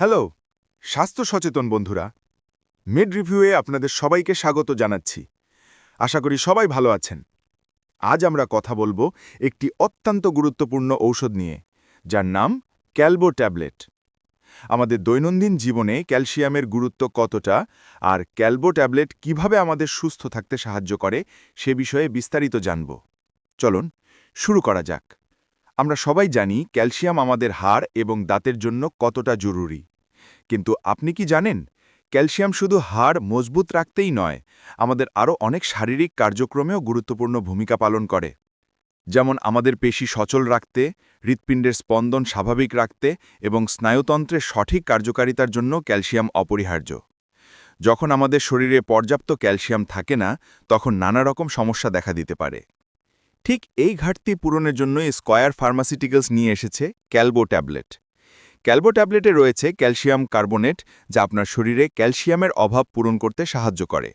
Hello, স্বাস্থ্য সচেতন বন্ধুরা, মিড রিভিউয়ে আপনাদের সবাইকে স্বাগত জানাচ্ছি। আশা করি সবাই ভালো আছেন। আজ আমরা কথা বলব একটি অত্যন্ত গুরুত্বপূর্ণ ঔষধ নিয়ে, যার নাম ক্যালবো ট্যাবলেট। আমাদের দৈনন্দিন জীবনে ক্যালসিয়ামের গুরুত্ব কতটা আর ক্যালবো ট্যাবলেট কীভাবে আমাদের সুস্থ থাকতে সাহায্য করে, সে বিষয়ে বিস্তারিত জানব। চলুন, শুরু করা যাক। আমরা সবাই জানি ক্যালসিয়াম আমাদের হাড় এবং দাঁতের জন্য কতটা জরুরি। কিন্তু আপনি কি জানেন, ক্যালসিয়াম শুধু হাড় মজবুত রাখতেই নয়, আমাদের আরও অনেক শারীরিক কার্যক্রমেও গুরুত্বপূর্ণ ভূমিকা পালন করে। যেমন আমাদের পেশি সচল রাখতে, হৃৎপিণ্ডের স্পন্দন স্বাভাবিক রাখতে এবং স্নায়ুতন্ত্রের সঠিক কার্যকারিতার জন্য ক্যালসিয়াম অপরিহার্য। যখন আমাদের শরীরে পর্যাপ্ত ক্যালসিয়াম থাকে না, তখন নানা রকম সমস্যা দেখা দিতে পারে। ঠিক এই ঘাটতি পূরণের জন্য স্কয়ার ফার্মাসিউটিক্যালস নিয়ে এসেছে ক্যালবো ট্যাবলেট। ক্যালবো ট্যাবলেটে রয়েছে ক্যালসিয়াম কার্বোনেট যা আপনার শরীরে ক্যালসিয়ামের অভাব পূরণ করতে সাহায্য করে।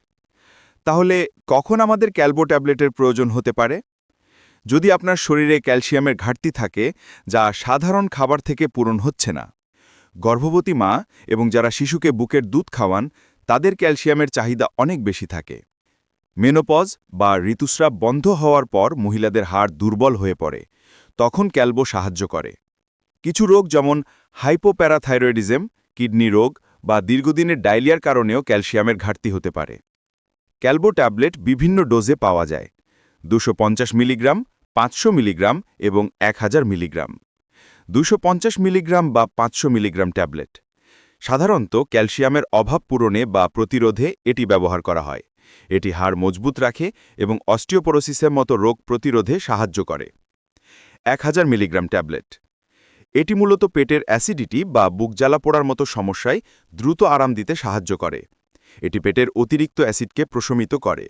তাহলে কখন আমাদের ক্যালবো ট্যাবলেটের প্রয়োজন হতে পারে? যদি আপনার শরীরে ক্যালসিয়ামের ঘাটতি থাকে, যা সাধারণ খাবার থেকে পূরণ হচ্ছে না। গর্ভবতী মা এবং যারা শিশুকে বুকের দুধ খাওয়ান, তাদের ক্যালসিয়ামের চাহিদা অনেক বেশি থাকে। মেনোপজ বা ঋতুস্রাব বন্ধ হওয়ার পর মহিলাদের হাড় দুর্বল হয়ে পড়ে, তখন ক্যালবো সাহায্য করে। কিছু রোগ যেমন হাইপোপ্যারাথাইরয়েডিজম, কিডনি রোগ বা দীর্ঘদিনের ডায়লিয়ার কারণেও ক্যালসিয়ামের ঘাটতি হতে পারে। ক্যালবো ট্যাবলেট বিভিন্ন ডোজে পাওয়া যায়, দুশো মিলিগ্রাম, পাঁচশো মিলিগ্রাম এবং এক হাজার মিলিগ্রাম। দুশো মিলিগ্রাম বা পাঁচশো মিলিগ্রাম ট্যাবলেট। সাধারণত ক্যালসিয়ামের অভাব পূরণে বা প্রতিরোধে এটি ব্যবহার করা হয়। এটি হাড় মজবুত রাখে এবং অস্টিওপোরোসিসের মতো রোগ প্রতিরোধে সাহায্য করে। এক হাজার মিলিগ্রাম ট্যাবলেট। এটি মূলত পেটের অ্যাসিডিটি বা বুক জ্বালা পোড়ার মতো সমস্যায় দ্রুত আরাম দিতে সাহায্য করে। এটি পেটের অতিরিক্ত অ্যাসিডকে প্রশমিত করে।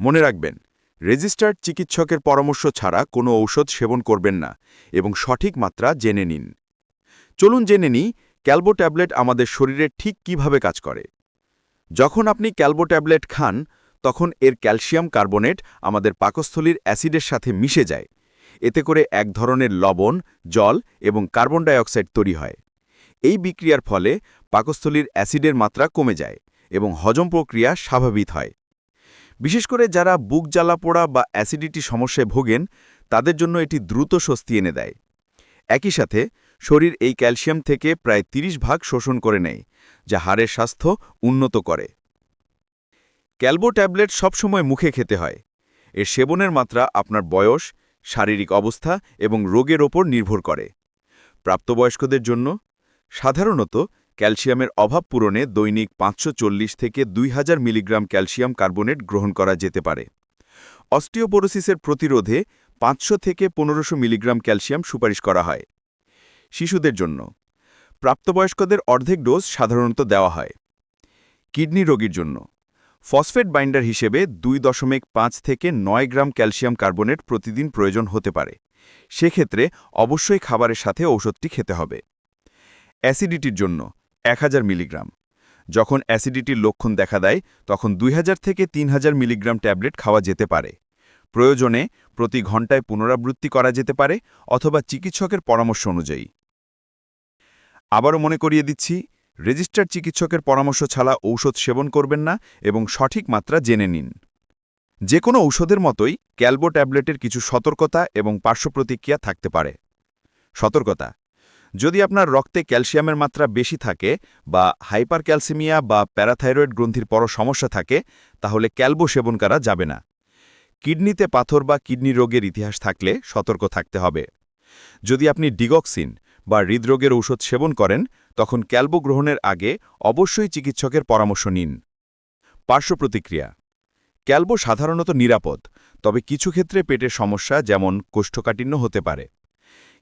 মনে রাখবেন, রেজিস্টার্ড চিকিৎসকের পরামর্শ ছাড়া কোনো ঔষধ সেবন করবেন না এবং সঠিক মাত্রা জেনে নিন। চলুন জেনে নিই ক্যালবো ট্যাবলেট আমাদের শরীরে ঠিক কীভাবে কাজ করে? যখন আপনি ক্যালবো ট্যাবলেট খান, তখন এর ক্যালসিয়াম কার্বনেট আমাদের পাকস্থলীর অ্যাসিডের সাথে মিশে যায়। এতে করে এক ধরনের লবণ, জল এবং কার্বন ডাইঅক্সাইড তৈরি হয়। এই বিক্রিয়ার ফলে পাকস্থলীর অ্যাসিডের মাত্রা কমে যায় এবং হজম প্রক্রিয়া স্বাভাবিক হয়। বিশেষ করে যারা বুক জ্বালা পোড়া বা অ্যাসিডিটি সমস্যায় ভোগেন, তাদের জন্য এটি দ্রুত স্বস্তি এনে দেয়। একই সাথে শরীর এই ক্যালসিয়াম থেকে প্রায় ৩০ ভাগ শোষণ করে নেয়, যা হাড়ের স্বাস্থ্য উন্নত করে। ক্যালবো ট্যাবলেট সবসময় মুখে খেতে হয়। এর সেবনের মাত্রা আপনার বয়স, শারীরিক অবস্থা এবং রোগের ওপর নির্ভর করে। প্রাপ্তবয়স্কদের জন্য সাধারণত ক্যালসিয়ামের অভাব পূরণে দৈনিক পাঁচশো চল্লিশ থেকে দুই হাজার মিলিগ্রাম ক্যালসিয়াম কার্বোনেট গ্রহণ করা যেতে পারে। অস্টিওপোরোসিসের প্রতিরোধে পাঁচশো থেকে পনেরোশো মিলিগ্রাম ক্যালসিয়াম সুপারিশ করা হয়। শিশুদের জন্য। প্রাপ্তবয়স্কদের অর্ধেক ডোজ সাধারণত দেওয়া হয়। কিডনি রোগীর জন্য। ফসফেট বাইন্ডার হিসেবে দুই দশমিক পাঁচ থেকে নয় গ্রাম ক্যালসিয়াম কার্বনেট প্রতিদিন প্রয়োজন হতে পারে। সেক্ষেত্রে অবশ্যই খাবারের সাথে ঔষধটি খেতে হবে। অ্যাসিডিটির জন্য এক হাজার মিলিগ্রাম। যখন অ্যাসিডিটির লক্ষণ দেখা দেয়, তখন দুই হাজার থেকে তিন হাজার মিলিগ্রাম ট্যাবলেট খাওয়া যেতে পারে। প্রয়োজনে প্রতি ঘন্টায় পুনরাবৃত্তি করা যেতে পারে অথবা চিকিৎসকের পরামর্শ অনুযায়ী। আবারও মনে করিয়ে দিচ্ছি রেজিস্টার্ড চিকিৎসকের পরামর্শ ছাড়া ঔষধ সেবন করবেন না এবং সঠিক মাত্রা জেনে নিন। যে কোনো ঔষধের মতোই ক্যালবো ট্যাবলেটের কিছু সতর্কতা এবং পার্শ্বপ্রতিক্রিয়া থাকতে পারে। সতর্কতা, যদি আপনার রক্তে ক্যালসিয়ামের মাত্রা বেশি থাকে বা হাইপার ক্যালসিমিয়া বা প্যারাথাইরয়েড গ্রন্থির পর সমস্যা থাকে, তাহলে ক্যালবো সেবন করা যাবে না। কিডনিতে পাথর বা কিডনি রোগের ইতিহাস থাকলে সতর্ক থাকতে হবে। যদি আপনি ডিগক্সিন বা হৃদরোগের ঔষধ সেবন করেন, তখন ক্যালবো গ্রহণের আগে অবশ্যই চিকিৎসকের পরামর্শ নিন। পার্শ্বপ্রতিক্রিয়া ক্যালবো সাধারণত নিরাপদ, তবে কিছু ক্ষেত্রে পেটের সমস্যা যেমন কোষ্ঠকাঠিন্য হতে পারে।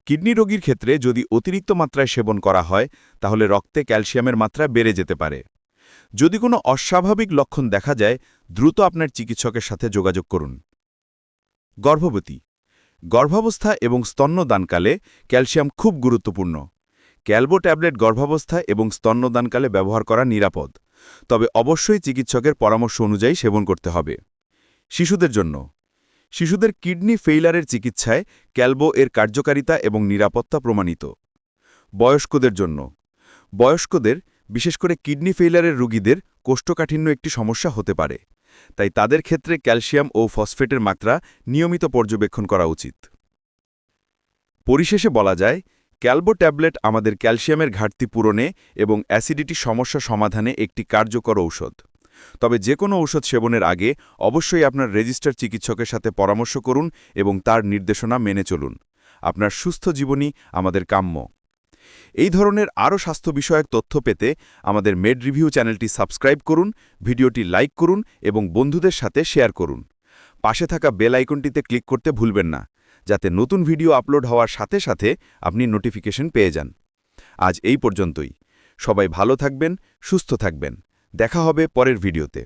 কিডনি রোগীর ক্ষেত্রে যদি অতিরিক্ত মাত্রায় সেবন করা হয়, তাহলে রক্তে ক্যালসিয়ামের মাত্রা বেড়ে যেতে পারে। যদি কোনো অস্বাভাবিক লক্ষণ দেখা যায়, দ্রুত আপনার চিকিৎসকের সাথে যোগাযোগ করুন। গর্ভবতী। গর্ভাবস্থা এবং স্তন্যদানকালে ক্যালসিয়াম খুব গুরুত্বপূর্ণ। ক্যালবো ট্যাবলেট গর্ভাবস্থা এবং স্তন্যদানকালে ব্যবহার করা নিরাপদ, তবে অবশ্যই চিকিৎসকের পরামর্শ অনুযায়ী সেবন করতে হবে। শিশুদের জন্য। শিশুদের কিডনি ফেইলারের চিকিৎসায় ক্যালবো এর কার্যকারিতা এবং নিরাপত্তা প্রমাণিত। বয়স্কদের জন্য। বয়স্কদের, বিশেষ করে কিডনি ফেইলারের রোগীদের, কোষ্ঠকাঠিন্য একটি সমস্যা হতে পারে। তাই তাদের ক্ষেত্রে ক্যালসিয়াম ও ফসফেটের মাত্রা নিয়মিত পর্যবেক্ষণ করা উচিত। পরিশেষে বলা যায়, ক্যালবো ট্যাবলেট আমাদের ক্যালসিয়ামের ঘাটতি পূরণে এবং অ্যাসিডিটি সমস্যা সমাধানে একটি কার্যকর ঔষধ। তবে যে কোনো ঔষধ সেবনের আগে অবশ্যই আপনার রেজিস্টার চিকিৎসকের সাথে পরামর্শ করুন এবং তার নির্দেশনা মেনে চলুন। আপনার সুস্থ জীবনই আমাদের কাম্য। এই ধরনের আরও স্বাস্থ্য বিষয়ক তথ্য পেতে আমাদের মেড রিভিউ চ্যানেলটি সাবস্ক্রাইব করুন, ভিডিওটি লাইক করুন এবং বন্ধুদের সাথে শেয়ার করুন। পাশে থাকা বেল আইকনটিতে ক্লিক করতে ভুলবেন না, যাতে নতুন ভিডিও আপলোড হওয়ার সাথে সাথে আপনি নোটিফিকেশন পেয়ে যান। আজ এই পর্যন্তই। সবাই ভালো থাকবেন, সুস্থ থাকবেন। দেখা হবে পরের ভিডিওতে।